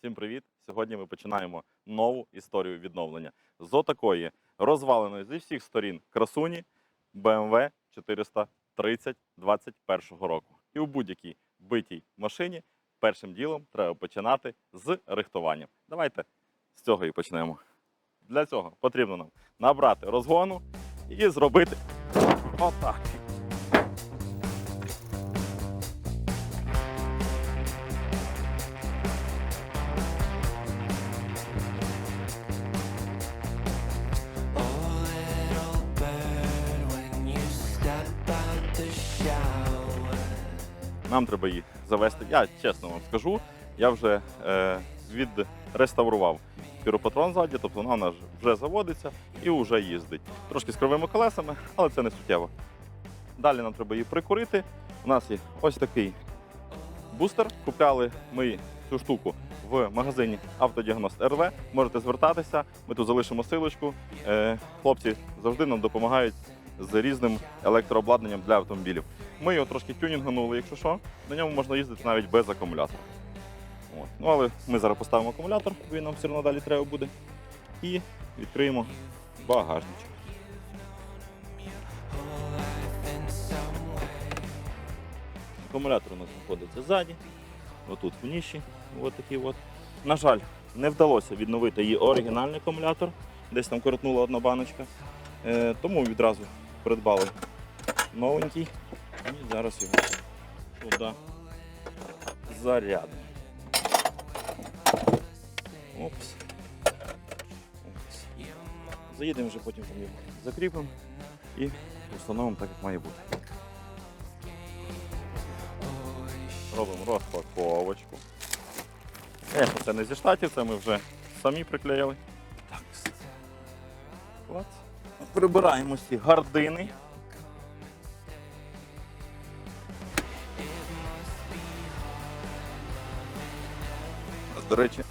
Всім привіт! Сьогодні ми починаємо нову історію відновлення з отакої розваленої зі всіх сторін красуні BMW 430 21 року. І у будь-якій битій машині першим ділом треба починати з рихтування. Давайте з цього і почнемо. Для цього потрібно нам набрати розгону і зробити отак. Нам треба її завести. Я чесно вам скажу, я вже е, відреставрував піропатрон ззаді, тобто вона нас вже заводиться і вже їздить. Трошки з кривими колесами, але це не суттєво. Далі нам треба її прикурити. У нас є ось такий бустер. Купляли ми цю штуку в магазині Автодіагност РВ. Можете звертатися, ми тут залишимо силочку. Е, хлопці завжди нам допомагають з різним електрообладнанням для автомобілів. Ми його трошки тюнінганули, якщо що. На ньому можна їздити навіть без акумулятора. От. Ну, але ми зараз поставимо акумулятор, він нам все одно далі треба буде. І відкриємо багажничок. Акумулятор у нас знаходиться ззаді, отут в ніші. От такий от. На жаль, не вдалося відновити її оригінальний акумулятор. Десь там коротнула одна баночка. Е, тому відразу придбали новенький. І зараз його туди зарядимо. Опс. Заїдемо вже потім його закріпимо і встановимо так, як має бути. Робимо розпаковочку. Звісно, це не зі штатів, це ми вже самі приклеїли. Так. Клац. Прибираємо ці гардини. До речі,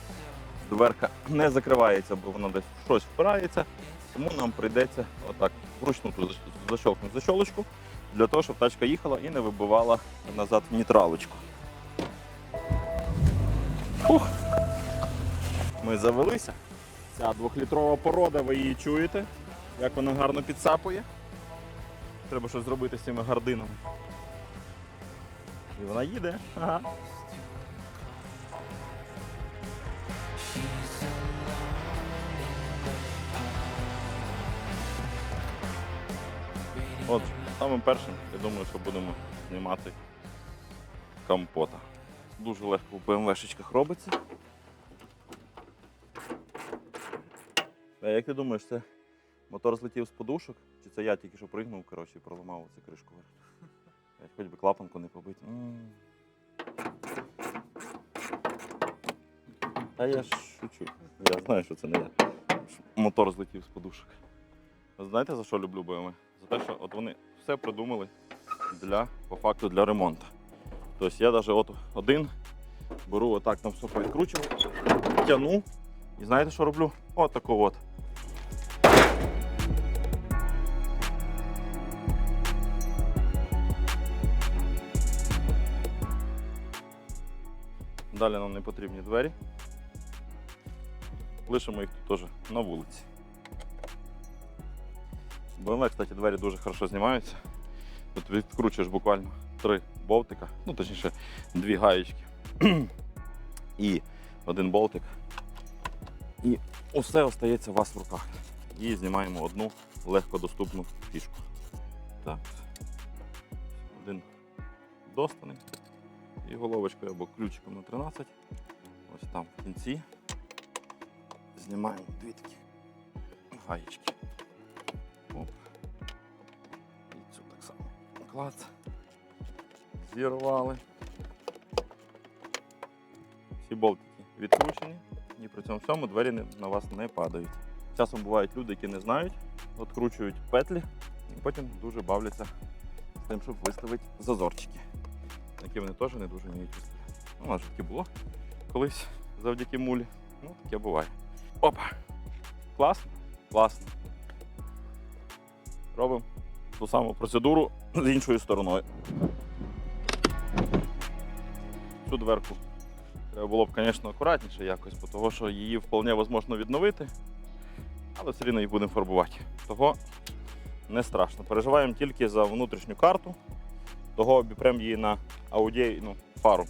дверка не закривається, бо вона десь щось впирається, тому нам прийдеться отак вручну тут защолкнути защолочку, для того, щоб тачка їхала і не вибивала назад нейтралочку. Фух. Ми завелися. Ця двохлітрова порода, ви її чуєте, як вона гарно підсапує. Треба щось зробити з цими гардинами. І вона їде. Ага. От, самим першим, я думаю, що будемо знімати компота. Дуже легко в БМВшечках робиться. А як ти думаєш, це мотор злетів з подушок? Чи це я тільки що пригнув коротше, і проламав цю кришку Хоч би клапанку не побити. Та я ж шучу. Я знаю, що це не я. Мотор злетів з подушок. Знаєте, за що люблю BMW? За те, що от вони все придумали для, по факту для ремонту. Тобто я навіть от один беру отак там все повідкручував, тяну і знаєте, що роблю? От таку от. Далі нам не потрібні двері. Лишимо їх тут теж на вулиці. BMW, кстати, двері дуже хорошо знімаються. Тут відкручуєш буквально три болтика, ну точніше, дві гаєчки і один болтик. І усе остається у вас в руках. І знімаємо одну легкодоступну фішку. Так. Один достаний. І головочкою або ключиком на 13. Ось там в кінці. Знімаємо дві такі гаєчки. Оп. І цю так само. Клац. Зірвали. Всі болтики відкручені і при цьому всьому двері на вас не падають. Часом бувають люди, які не знають, відкручують петлі і потім дуже бавляться з тим, щоб виставити зазорчики, які вони теж не дуже вміють. Ну, нас таке було колись завдяки мулі. Ну, таке буває. Опа! Класно? Класно. Робимо ту саму процедуру з іншою стороною. Цю дверку Треба було б, звісно, акуратніше якось, того, що її вполне можливо відновити, але все рівно її будемо фарбувати. Того не страшно. Переживаємо тільки за внутрішню карту, того обіпрем її на аудійну фару.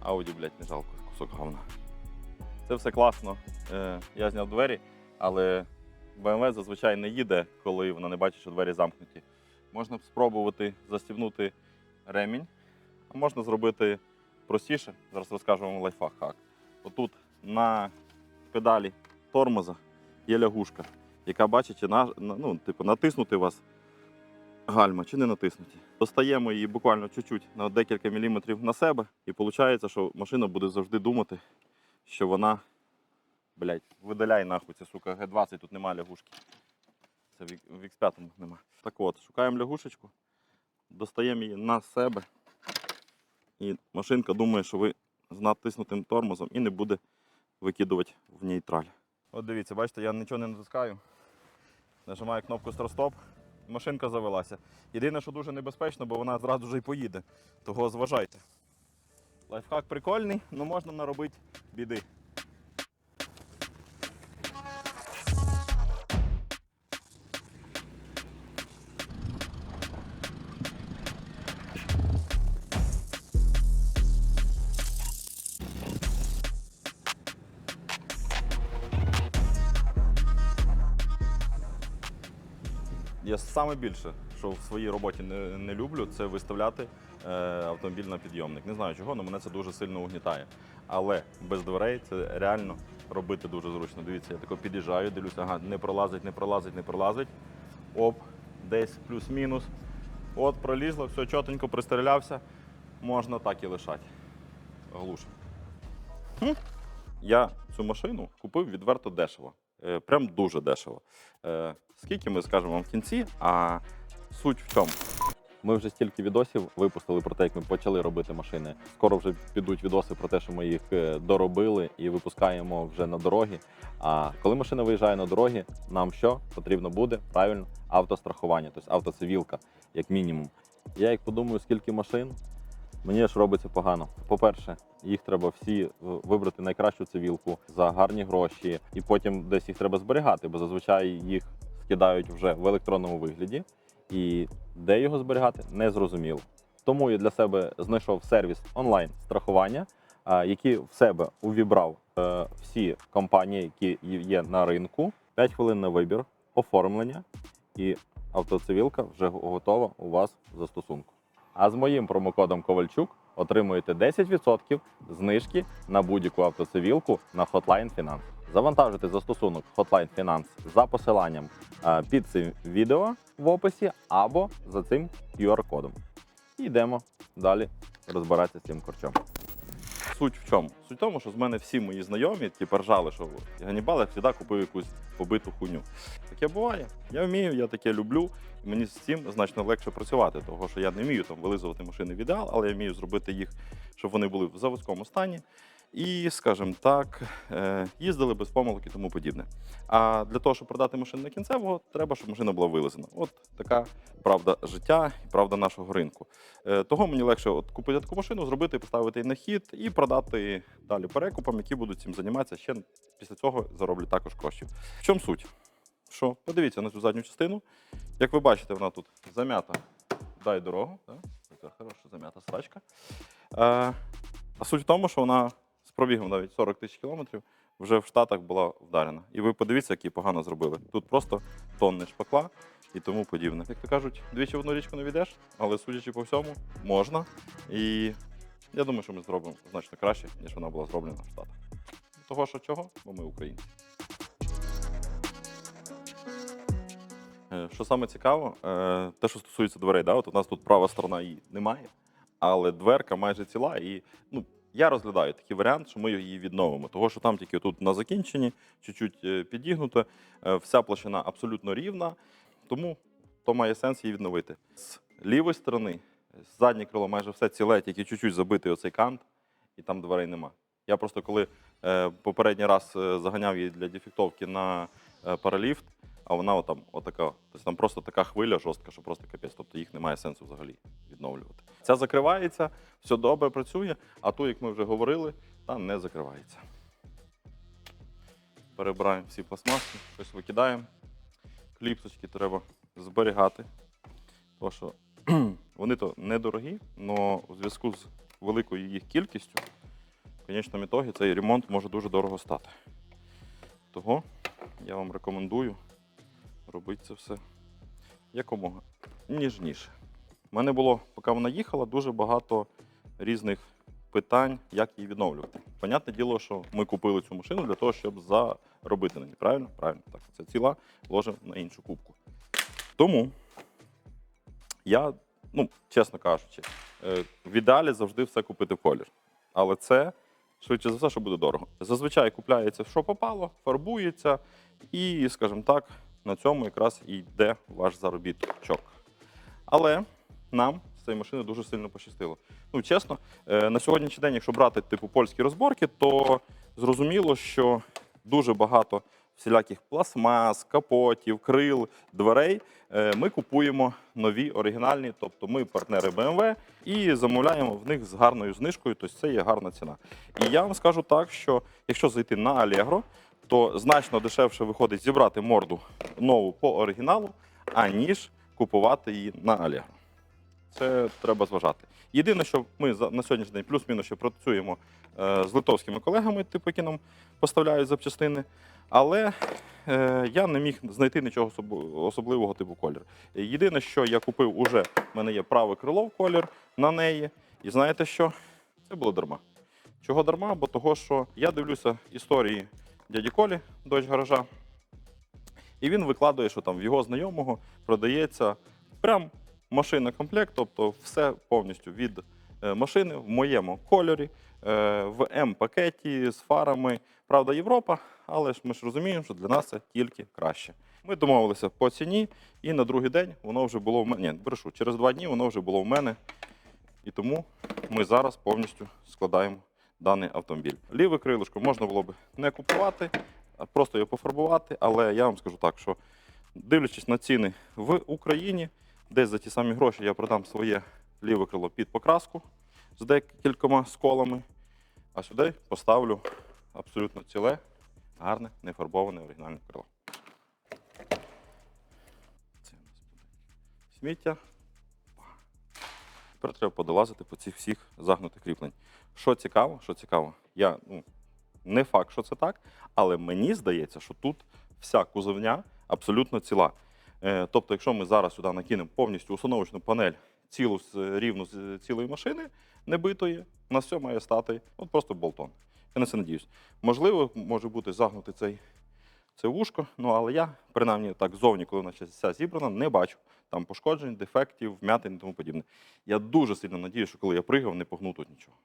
Ауді, блядь, не жалко, кусок говна. Це все класно. Е, я зняв двері, але BMW зазвичай не їде, коли вона не бачить, що двері замкнуті. Можна спробувати застібнути ремінь, а можна зробити простіше. Зараз розкажу вам лайфхак. хак. Отут на педалі тормоза є лягушка, яка бачить, ну, типу, натиснути вас гальма чи не натиснуті. Достаємо її буквально чуть-чуть на декілька міліметрів на себе, і виходить, що машина буде завжди думати, що вона. Блять, видаляй нахуй це, сука, Г20, тут нема лягушки. Це в в X5 нема. Так от, шукаємо лягушечку, достаємо її на себе. І машинка думає, що ви з натиснутим тормозом і не буде викидувати в нейтраль. От дивіться, бачите, я нічого не натискаю. Нажимаю кнопку старт-стоп, машинка завелася. Єдине, що дуже небезпечно, бо вона зразу ж і поїде. Того зважайте. Лайфхак прикольний, але можна наробити біди. Саме більше, що в своїй роботі не, не люблю, це виставляти е, автомобіль на підйомник. Не знаю чого, але мене це дуже сильно угнітає. Але без дверей це реально робити дуже зручно. Дивіться, я тако під'їжджаю, дивлюся, ага, не пролазить, не пролазить, не пролазить. Оп, десь плюс-мінус. От, пролізло, все чотенько пристрілявся. Можна так і лишати. Глуше. Хм. Я цю машину купив відверто дешево. Е, Прям дуже дешево. Е, Скільки ми скажемо вам в кінці, а суть в чому? Ми вже стільки відосів випустили про те, як ми почали робити машини. Скоро вже підуть відоси про те, що ми їх е, доробили і випускаємо вже на дороги. А коли машина виїжджає на дороги, нам що потрібно буде? Правильно, автострахування, тобто автоцивілка, як мінімум. Я як подумаю, скільки машин, мені ж робиться погано. По-перше, їх треба всі е, вибрати найкращу цивілку за гарні гроші, і потім десь їх треба зберігати, бо зазвичай їх скидають вже в електронному вигляді. І де його зберігати, не зрозуміло. Тому я для себе знайшов сервіс онлайн страхування, який в себе увібрав е, всі компанії, які є на ринку. 5 хвилин на вибір, оформлення і автоцивілка вже готова у вас в застосунку. А з моїм промокодом Ковальчук отримуєте 10% знижки на будь-яку автоцивілку на Hotline Finance. Завантажуйте застосунок Hotline Finance за посиланням е, під цим відео в описі або за цим QR-кодом. І йдемо далі розбиратися з цим корчом. Суть в чому? Суть в тому, що з мене всі мої знайомі ті ржали, що Ганібал як завжди купив якусь побиту хуйню. Таке буває. Я вмію, я таке люблю, і мені з цим значно легше працювати, тому що я не вмію там вилизувати машини в ідеал, але я вмію зробити їх, щоб вони були в заводському стані. І, скажімо так, е, їздили без помилок і тому подібне. А для того, щоб продати машину на кінцевого, треба, щоб машина була вилизана. От така правда життя і правда нашого ринку. Е, Того мені легше от купити таку машину, зробити, поставити її на хід і продати далі перекупам, які будуть цим займатися. Ще після цього зароблять також коштів. В чому суть? Що подивіться на цю задню частину. Як ви бачите, вона тут зам'ята. Дай дорогу. Так? Така хороша зам'ята срачка. Е, а суть в тому, що вона пробігом навіть 40 тисяч кілометрів вже в Штатах була вдарена. І ви подивіться, які погано зробили. Тут просто тонни шпакла і тому подібне. Як то кажуть, двічі в одну річку не війдеш, але судячи по всьому, можна. І я думаю, що ми зробимо значно краще, ніж вона була зроблена в Штатах. Того, що чого? Бо ми українці. Е, Що саме цікаво, е, те, що стосується дверей, да, от у нас тут права сторона її немає, але дверка майже ціла. І ну, я розглядаю такий варіант, що ми її відновимо. Того, що там тільки тут на закінченні, чуть-чуть е, підігнуто, е, вся площина абсолютно рівна, тому то має сенс її відновити. З лівої сторони, заднє крило майже все ціле, тільки чуть-чуть забитий оцей кант, і там дверей нема. Я просто коли е, попередній раз заганяв її для дефектовки на параліфт, а вона отам, отака. Тобто там просто така хвиля жорстка, що просто капець. Тобто їх немає сенсу взагалі відновлювати. Ця закривається, все добре працює. А ту, як ми вже говорили, та не закривається. Перебираємо всі пластмаски, щось викидаємо. Кліпсочки треба зберігати. Тому що вони то недорогі, але у зв'язку з великою їх кількістю, в конечному ітогі цей ремонт може дуже дорого стати. Того я вам рекомендую робити це все якомога ніжніше. У мене було, поки вона їхала, дуже багато різних питань, як її відновлювати. Понятне діло, що ми купили цю машину для того, щоб заробити на ній. Правильно? Правильно. Так, це ціла ложимо на іншу кубку. Тому я, ну, чесно кажучи, е, в ідеалі завжди все купити в колір. Але це швидше за все, що буде дорого. Зазвичай купляється, що попало, фарбується, і, скажімо так, на цьому якраз і йде ваш заробіток. Але нам з цієї машини дуже сильно пощастило. Ну, чесно, е, на сьогоднішній день, якщо брати типу польські розборки, то зрозуміло, що дуже багато всіляких пластмас, капотів, крил, дверей е, ми купуємо нові оригінальні, тобто ми партнери BMW і замовляємо в них з гарною знижкою, тобто це є гарна ціна. І я вам скажу так, що якщо зайти на Allegro, то значно дешевше виходить зібрати морду нову по оригіналу, аніж купувати її на Allegro. Це треба зважати. Єдине, що ми на сьогоднішній день плюс-мінус ще працюємо е, з литовськими колегами, типу, які нам поставляють запчастини. Але е, я не міг знайти нічого особливого типу колір. Єдине, що я купив уже, в мене є праве крило в колір на неї. І знаєте що? Це було дарма. Чого дарма? Бо того, що я дивлюся історії дяді Колі, дощ гаража, і він викладує, що там в його знайомого продається прям машина комплект, тобто все повністю від е, машини в моєму кольорі, е, в М-пакеті з фарами. Правда, Європа, але ж ми ж розуміємо, що для нас це тільки краще. Ми домовилися по ціні, і на другий день воно вже було в мене. Ні, брешу, через два дні воно вже було в мене. І тому ми зараз повністю складаємо даний автомобіль. Ліве крилишко можна було б не купувати, просто його пофарбувати. Але я вам скажу так, що дивлячись на ціни в Україні, десь за ті самі гроші я продам своє ліве крило під покраску з декількома сколами, а сюди поставлю абсолютно ціле, гарне, нефарбоване оригінальне крило. Це сміття. Тепер треба подолазити по цих всіх загнутих кріплень. Що цікаво, що цікаво, я ну, не факт, що це так, але мені здається, що тут вся кузовня абсолютно ціла. Е, тобто, якщо ми зараз сюди накинемо повністю установочну панель цілу рівну з цілої машини небитої, на все має стати от просто болтон. Я на це надіюсь. Можливо, може бути загнутий цей це вушко, ну але я, принаймні так зовні, коли вона вся зібрана, не бачу там пошкоджень, дефектів, вмятин і тому подібне. Я дуже сильно надію, що коли я пригав, не погну тут нічого.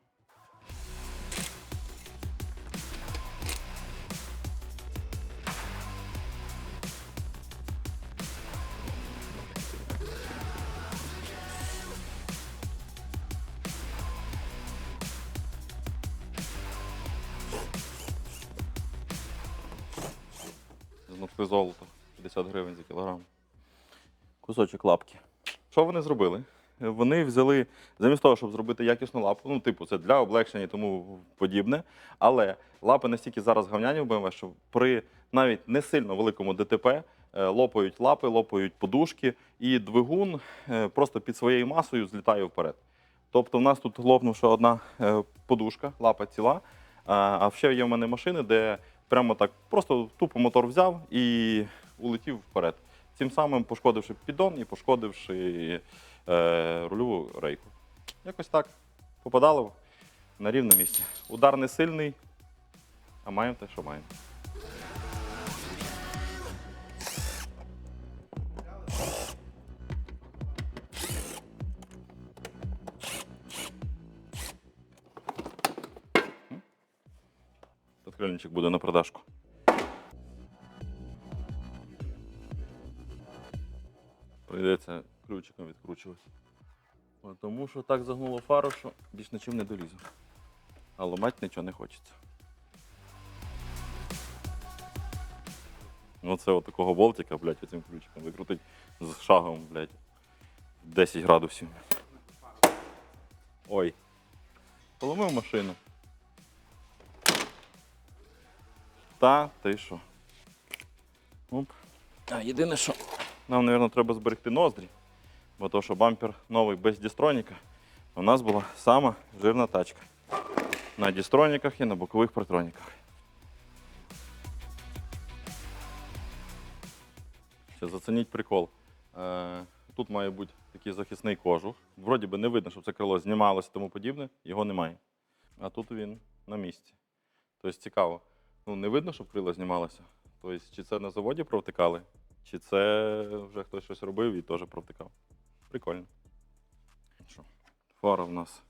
Знутки золота 50 гривень за кілограм. Кусочок лапки. Що вони зробили? Вони взяли, замість того, щоб зробити якісну лапу, ну, типу, це для облегшення і тому подібне. Але лапи настільки зараз гавняні в BMW, що при навіть не сильно великому ДТП е, лопають лапи, лопають подушки, і двигун е, просто під своєю масою злітає вперед. Тобто, в нас тут лопнувши одна е, подушка, лапа ціла, а ще є в мене машини, де прямо так просто тупо мотор взяв і улетів вперед. Тим самим пошкодивши піддон і пошкодивши е, рульову рейку. Якось так. Попадало на рівне місце. Удар не сильний, а маємо те, що маємо. Підкрильничок буде на продажку. Прийдеться ключиком відкручувати. Тому що так загнуло фару, що більш нічим не долізу. А ламати нічого не хочеться. Ну це от болтика, блядь, цим ключиком викрутить з шагом, блядь, 10 градусів. Ой. Поломив машину. Та, ти що? Оп. А єдине, що нам, мабуть, треба зберегти ноздрі, бо то, що бампер новий без дістроніка, у нас була сама жирна тачка. На дістроніках і на бокових протроніках. Ще зацініть прикол. Е, тут має бути такий захисний кожух. Вроді би не видно, щоб це крило знімалося і тому подібне, його немає. А тут він на місці. Тобто цікаво. Ну, не видно, щоб крило знімалося. Тобто, чи це на заводі провтикали, чи це вже хтось щось робив і теж провтикав. Прикольно. Що? Фара в нас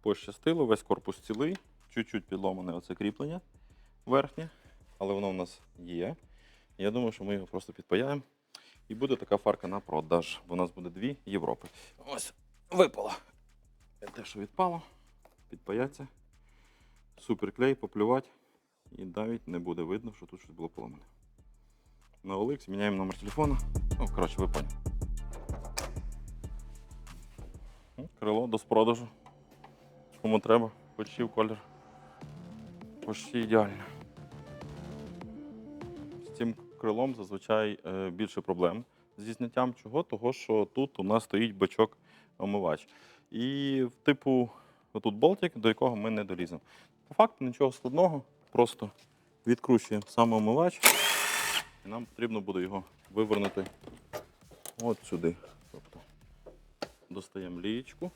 пощастило, весь корпус цілий, чуть-чуть підломане оце кріплення верхнє, але воно в нас є. Я думаю, що ми його просто підпаяємо. І буде така фарка на продаж, бо у нас буде дві Європи. Ось випало. Те, що відпало, підпаяться. Суперклей, поплювати. І навіть не буде видно, що тут щось було поламане. На OLX міняємо номер телефона. Ну, коротше, ви поняли. Ну, Крило до спродажу. Кому треба, почти в колір. Почти ідеально. З цим крилом зазвичай е, більше проблем зі зняттям чого, того що тут у нас стоїть бачок омивач. І типу, отут болтик, до якого ми не доліземо. По факту нічого складного, просто відкручуємо саме омивач, і нам потрібно буде його вивернути от сюди. Тобто достаємо лієчку.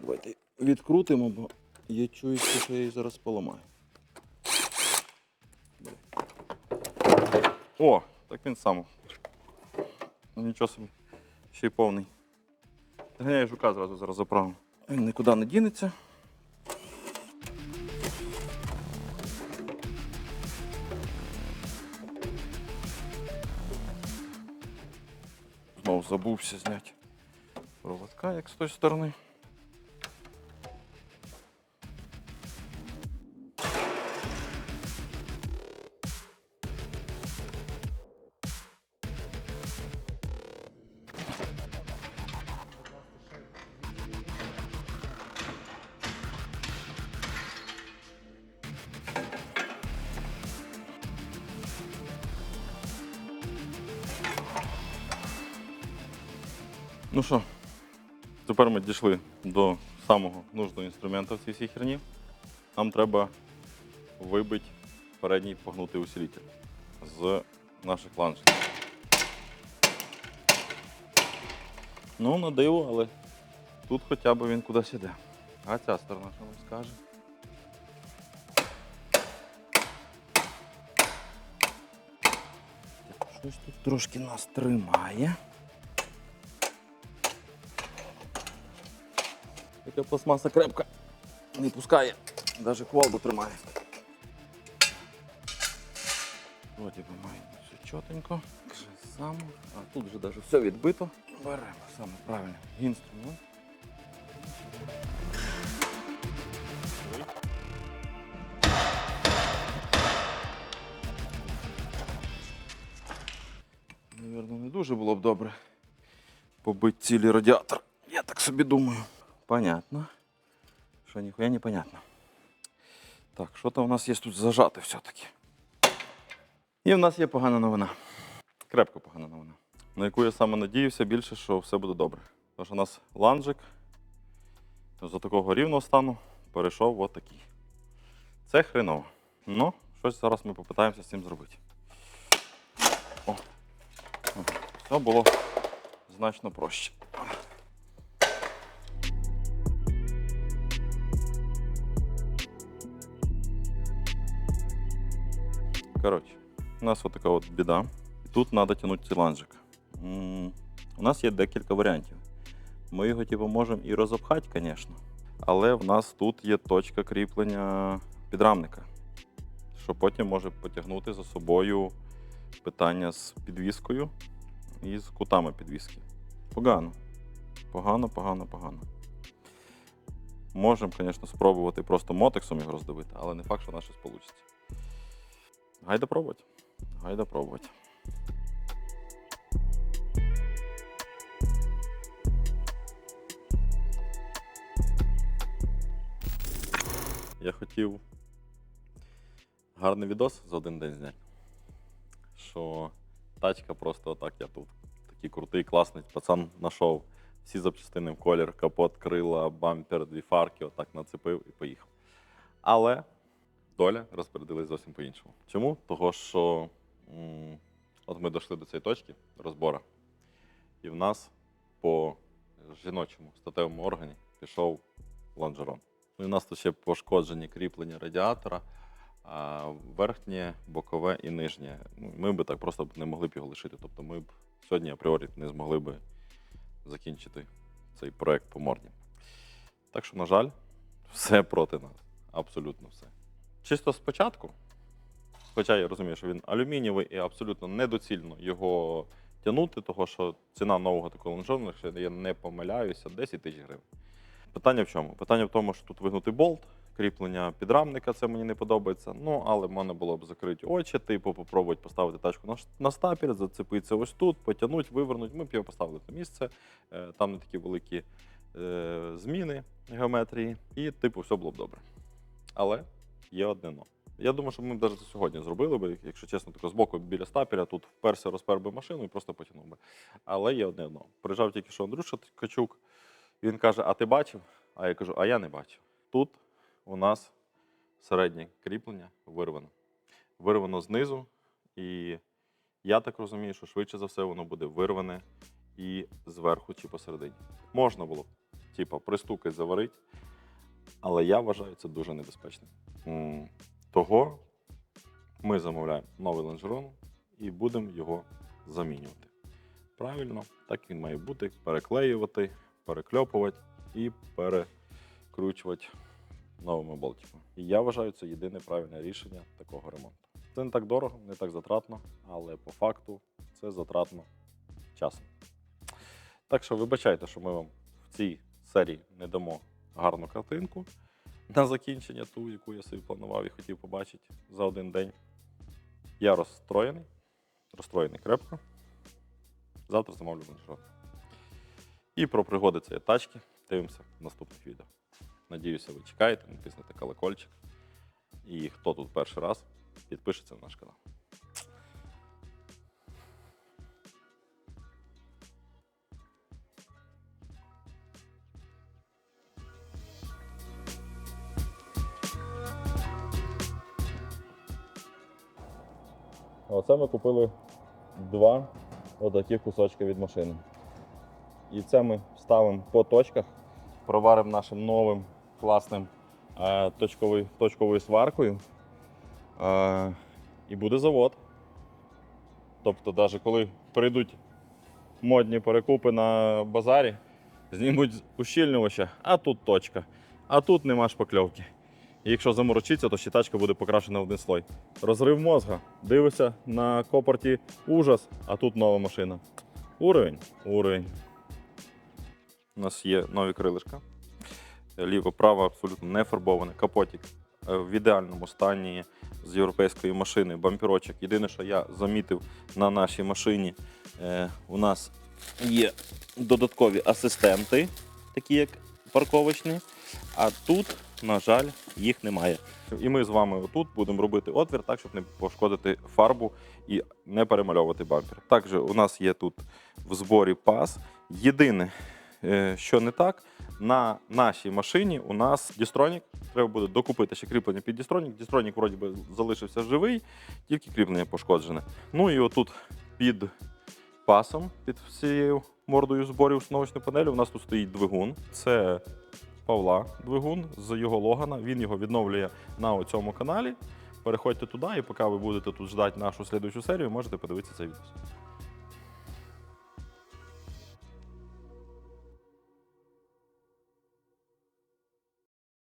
Давайте відкрутимо, бо я чую, що я її зараз поламаю. О, так він сам. Нічого собі, ще й повний. Ганяю жука зразу зараз заправимо. Він нікуди не дінеться. Забувся зняти проводка, як з тої сторони. Ну що, тепер ми дійшли до самого нужного інструменту в цій всій херні. Нам треба вибити передній погнутий усилитель з наших ланжів. Ну, на диво, але тут хоча б він кудись іде. А ця сторона що нам скаже? Щось тут трошки нас тримає. Яка пластмаса крепка. Не пускає. Навіть квалду тримає. Вроді би має все чотенько. Саме. А тут вже навіть все відбито. Беремо саме правильний інструмент. Навірно, не дуже було б добре побити цілий радіатор. Я так собі думаю. Понятно. Що ніхуя не понятно. Так, що там у нас є тут зажати все-таки. І в нас є погана новина. Крепко погана новина. На яку я саме надіявся більше, що все буде добре. Тому що у нас ланжик з такого рівного стану перейшов от. Це хреново. Ну, щось зараз ми попитаємося з цим зробити. О. Все було значно проще. Коротше, у нас така от біда. І тут треба тягнути цей ланжик. У нас є декілька варіантів. Ми його типу, можемо і розопхати, звісно. Але в нас тут є точка кріплення підрамника, що потім може потягнути за собою питання з підвіскою і з кутами підвіски. Погано. Погано, погано, погано. Можемо, звісно, спробувати просто мотексом його роздавити, але не факт, що у нас щось вийде. Гайда пробувати. Гайда пробувати. Я хотів гарний відос за один день зняти. Що тачка просто отак, я тут такий крутий, класний пацан знайшов всі запчастини в колір, капот, крила, бампер, дві фарки, отак нацепив і поїхав. Але доля розпорядилась зовсім по-іншому. Чому? Того, що м, от ми дійшли до цієї точки розбору, і в нас по жіночому статевому органі пішов лонжерон. Ну, і у нас тут ще пошкоджені кріплення радіатора, а верхнє, бокове і нижнє. Ну, Ми б так просто не могли б його лишити. Тобто ми б сьогодні апріорі не змогли б закінчити цей проект по морді. Так що, на жаль, все проти нас. Абсолютно все. Чисто спочатку, хоча я розумію, що він алюмінієвий і абсолютно недоцільно його тягнути, того що ціна нового такого лонжерона, якщо я не помиляюся, 10 тисяч гривень. Питання в чому? Питання в тому, що тут вигнутий болт, кріплення підрамника, це мені не подобається. Ну, але в мене було б закриті очі, типу, попробувати поставити тачку на, на зацепитися ось тут, потягнути, вивернути. Ми б його поставили на місце. Е, Там не такі великі е, зміни геометрії, і, типу, все було б добре. Але є одне но. Я думаю, що ми б навіть сьогодні зробили би, якщо чесно, тако збоку біля стапеля, тут вперся, розпер би машину і просто потягнув би. Але є одне но. Приїжджав тільки що Андрюша Ткачук, він каже: А ти бачив? А я кажу, а я не бачив. Тут у нас середнє кріплення вирвано. Вирвано знизу, і я так розумію, що швидше за все воно буде вирване і зверху чи посередині. Можна було, б, типа, пристукати, заварити, але я вважаю це дуже небезпечним. Того ми замовляємо новий лонжерон і будемо його замінювати. Правильно, так він має бути, переклеювати, перекльопувати і перекручувати новими болтиками. І я вважаю, це єдине правильне рішення такого ремонту. Це не так дорого, не так затратно, але по факту це затратно часом. Так що вибачайте, що ми вам в цій серії не дамо гарну картинку на закінчення, ту, яку я собі планував і хотів побачити за один день. Я розстроєний, розстроєний крепко. Завтра замовлю лонжерон. І про пригоди цієї тачки дивимося в наступних відео. Надіюся, ви чекаєте, натиснете колокольчик. І хто тут перший раз, підпишеться на наш канал. Оце ми купили два отаких кусочки від машини. І це ми ставимо по точках, проваримо нашим новим класним е, точковою, точковою сваркою. Е, і буде завод. Тобто, навіть коли прийдуть модні перекупи на базарі, знімуть ущільнювача, а тут точка, а тут нема шпакльовки. І якщо заморочиться, то ще тачка буде покрашена в один слой. Розрив мозга. Дивишся на копорті ужас, а тут нова машина. Уровень, уровень. У нас є нові крилишка. Ліво, право абсолютно не фарбоване. Капотик е, в ідеальному стані з європейської машини. Бампірочок. Єдине, що я замітив на нашій машині, е, у нас є додаткові асистенти, такі як парковочні. А тут, на жаль, їх немає. І ми з вами отут будемо робити отвір так, щоб не пошкодити фарбу і не перемальовувати бампер. Також у нас є тут в зборі пас. Єдине, е, що не так, на нашій машині у нас дістронік. Треба буде докупити ще кріплення під дістронік. Дістронік вроді би залишився живий, тільки кріплення пошкоджене. Ну і отут під пасом, під всією мордою зборів установочної панелі, у нас тут стоїть двигун. Це Павла двигун з його логана. Він його відновлює на цьому каналі. Переходьте туди, і поки ви будете тут ждати нашу слідуючу серію, можете подивитися цей відео.